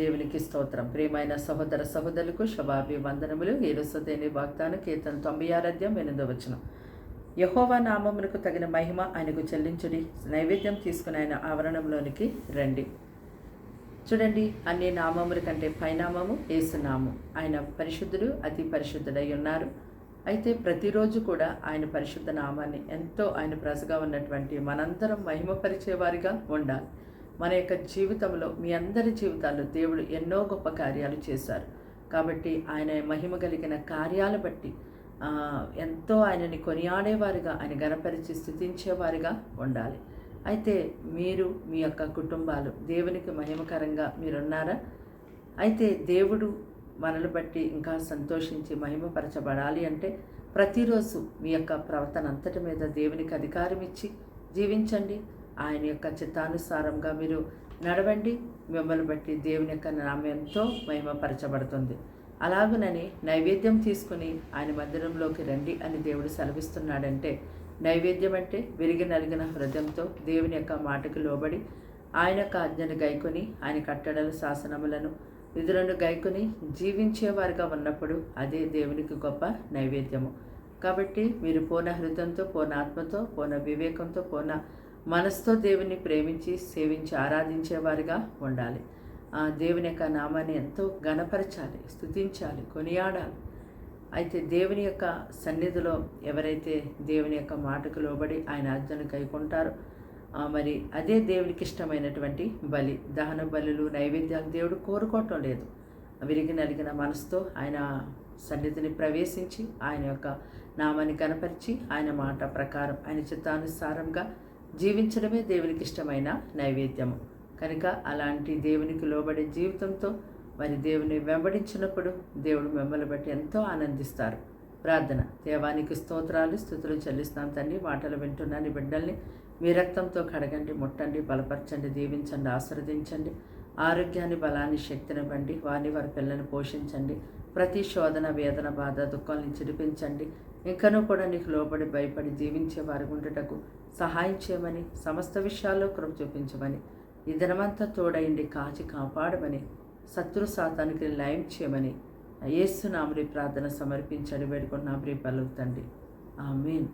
దేవునికి స్తోత్రం. ప్రియమైన సహోదర సహోదరులకు శుభాభివందనములు. ఏరుసతేని వాగ్దాన కీర్తన తొంభై ఆరాధ్యం ఎనిమిదో వచ్చిన యహోవా నామమునకు తగిన మహిమ ఆయనకు చెల్లించుడి. నైవేద్యం తీసుకుని ఆయన ఆవరణంలోనికి రండి. చూడండి అన్ని నామముల కంటే పైనామము ఏసునాము ఆయన పరిశుద్ధుడు అతి పరిశుద్ధుడై ఉన్నారు. అయితే ప్రతిరోజు కూడా ఆయన పరిశుద్ధ నామాన్ని ఎంతో ఆయన ప్రజగా ఉన్నటువంటి మనందరం మహిమపరిచేవారిగా ఉండాలి. మన యొక్క జీవితంలో మీ అందరి జీవితాల్లో దేవుడు ఎన్నో గొప్ప కార్యాలు చేశారు. కాబట్టి ఆయన మహిమ కలిగిన కార్యాలు బట్టి ఎంతో ఆయనని కొనియాడేవారుగా ఆయన గణపరిచి స్థుతించేవారిగా ఉండాలి. అయితే మీరు మీ యొక్క కుటుంబాలు దేవునికి మహిమకరంగా మీరున్నారా? అయితే దేవుడు మనల్ని బట్టి ఇంకా సంతోషించి మహిమపరచబడాలి అంటే ప్రతిరోజు మీ యొక్క ప్రవర్తన అంతటి మీద దేవునికి అధికారం ఇచ్చి జీవించండి. ఆయన యొక్క చిత్తానుసారంగా మీరు నడవండి. మిమ్మల్ని బట్టి దేవుని యొక్క నామ్యంతో మహిమపరచబడుతుంది. అలాగునని నైవేద్యం తీసుకుని ఆయన మందిరంలోకి రండి అని దేవుడు సెలవిస్తున్నాడంటే నైవేద్యం అంటే విరిగి నలిగిన హృదయంతో దేవుని యొక్క మాటకు లోబడి ఆయన యొక్క ఆజ్ఞను గైకొని ఆయన కట్టడల శాసనములను విధులను గైకొని జీవించేవారుగా ఉన్నప్పుడు అదే దేవునికి గొప్ప నైవేద్యము. కాబట్టి మీరు పూర్ణ హృదయంతో పూర్ణ ఆత్మతో పూర్ణ వివేకంతో పూర్ణ మనసుతో దేవుని ప్రేమించి సేవించి ఆరాధించేవారిగా ఉండాలి. ఆ దేవుని యొక్క నామాన్ని ఎంతో గణపరచాలి స్తుతించాలి కొనియాడాలి. అయితే దేవుని యొక్క సన్నిధిలో ఎవరైతే దేవుని యొక్క మాటకు లోబడి ఆయన ఆజ్ఞను కైకుంటారో మరి అదే దేవునికి ఇష్టమైనటువంటి బలి దహన బలులు నైవేద్యాలు దేవుడు కోరుకోవటం లేదు. విరిగి నలిగిన మనసుతో ఆయన సన్నిధిని ప్రవేశించి ఆయన యొక్క నామాన్ని కనపరిచి ఆయన మాట ప్రకారం ఆయన చిత్తానుసారంగా జీవించడమే దేవునికి ఇష్టమైన నైవేద్యము. కనుక అలాంటి దేవునికి లోబడే జీవితంతో మరి దేవుని వెంబడించినప్పుడు దేవుడు మిమ్మల్ని బట్టి ఎంతో ఆనందిస్తారు. ప్రార్థన. దేవానికి స్తోత్రాలు స్థుతులు చెల్లిస్తాం తండ్రి. మాటలు వింటున్నాను బిడ్డల్ని మీ రక్తంతో కడగండి ముట్టండి బలపరచండి దీవించండి ఆశ్రదించండి ఆరోగ్యాన్ని బలాన్ని శక్తిని బండి వారిని వారి పిల్లల్ని పోషించండి. ప్రతి శోధన వేదన బాధ దుఃఖం నుంచి విడిపించండి. ఇంకనూ కూడా నీకు లోబడి భయపడి జీవించే వారి ఉండటకు సహాయం చేయమని సమస్త విషయాల్లో కృప చూపించమని ఈ దినమంతా తోడైండి కాచి కాపాడమని శత్రు సాతానికి లయం చేయమని యేసునామరి ప్రార్థన సమర్పించడి వేడుకున్న ప్రియ పలుకుతండి ఆమెన్.